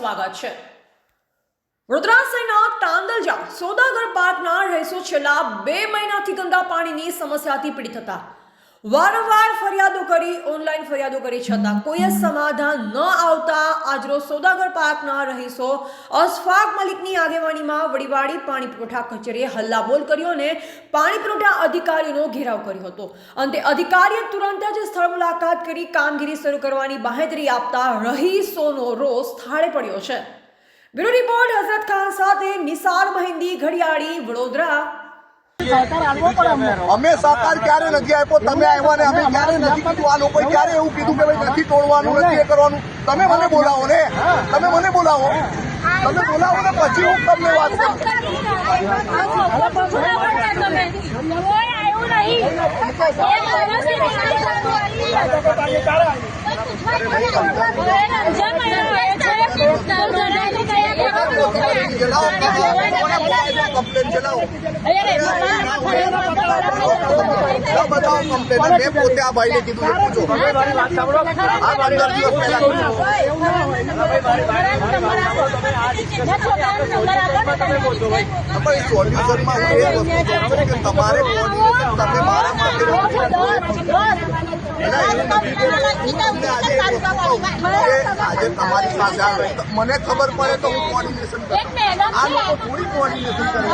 વાત છે. વડોદરા તાંદલજા સોદાગર પાર્કના રહીશો છેલ્લા બે મહિનાથી ગંદા પાણીની સમસ્યાથી પીડિત હતા. વારંવાર ફરિયાદો કરી, ઓનલાઈન ફરિયાદો કરી છતાં કોઈ સમાધાન ન આવતા આજરોજ સોદાગર પાર્કના રહીશો અશફાક મલિકની આગેવાનીમાં વડીવાડી પાણી પુરવઠા કચેરીએ હલ્લાબોલ કર્યો અને પાણી પુરવઠા અધિકારીનો ઘેરાવ કર્યો હતો. અંતે અધિકારીએ તુરંત જ સ્થળ મુલાકાત કરી કામગીરી શરૂ કરવાની બાહેધરી આપતા રહીશોનો રોષ થાળે પડ્યો છે. બ્યુરો રિપોર્ટ હઝરત ખાન સાથે નિસાર મહિંદી ઘડિયાળી વડોદરા. અમે સહકાર ક્યારે નથી આપ્યો? તમે આવ્યા ને અમે ક્યારે નથી કીધું? આ લોકોએ ક્યારે એવું કીધું કે ભાઈ નથી તોડવાનું નથી એ કરવાનું? તમે મને બોલાવો ને. તમે મને બોલાવો. તમે બોલાવો ને પછી હું તમને વાત કરું. કમ્પ્લેન ચલાવો બતાવો કમ્પ્લેન મેં પોતે આ ભાઈને કીધું છે પૂછો આ પંદર દિવસ પહેલા સોલ્યુશનમાં હું એ વસ્તુ કે તમારે કોર્ડિનેશન તમે મારા માટે આજે તમારી પાસે આવે મને ખબર પડે તો હું કોર્ડિનેશન કરું. આ લોકો થોડી કોર્ડિનેશન કરે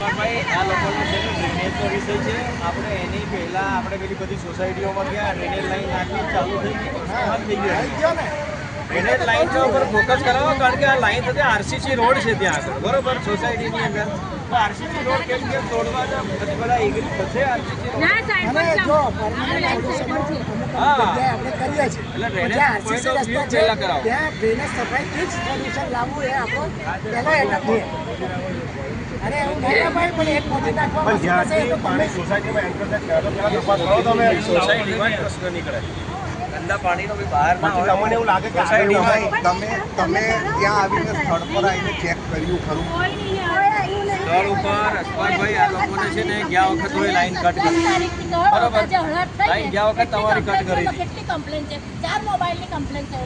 ભાઈ આ લોકોનું છે. વિષય છે આપણે એની પહેલા આપણે પેલી બધી સોસાયટીઓમાં ગયા ડ્રેનેજ લાઈન નાખી ચાલુ થઈ ગઈ બંધ થઈ ગયું ડ્રેનેજ લાઈન ઉપર ફોકસ કરાવો કારણ કે આ લાઈન થતી આરસીસી રોડ છે ત્યાં આગળ. બરોબર? સોસાયટીની અંદર. તો આરસીસી રોડ કેમ કેમ તોડવા પછી બધા એગ્રી થશે સોસાયટીમાં પ્રશ્ન નીકળે. ગંદા પાણીનો બી બહાર ના હોય. તમને એવું લાગે કે તમે તમે ત્યાં આવીને સ્થળ પર આવીને ચેક કર્યું ખરું? સ્થળ ઉપર અશફાકભાઈ આ લોકોને છે ને ગયા વખત થોડી લાઈન કટ કરી. બરોબર. લાઈન ગયા વખત તમારી કટ કરી. કેટલી કમ્પ્લેન છે? ચાર મોબાઈલની કમ્પ્લેન છે.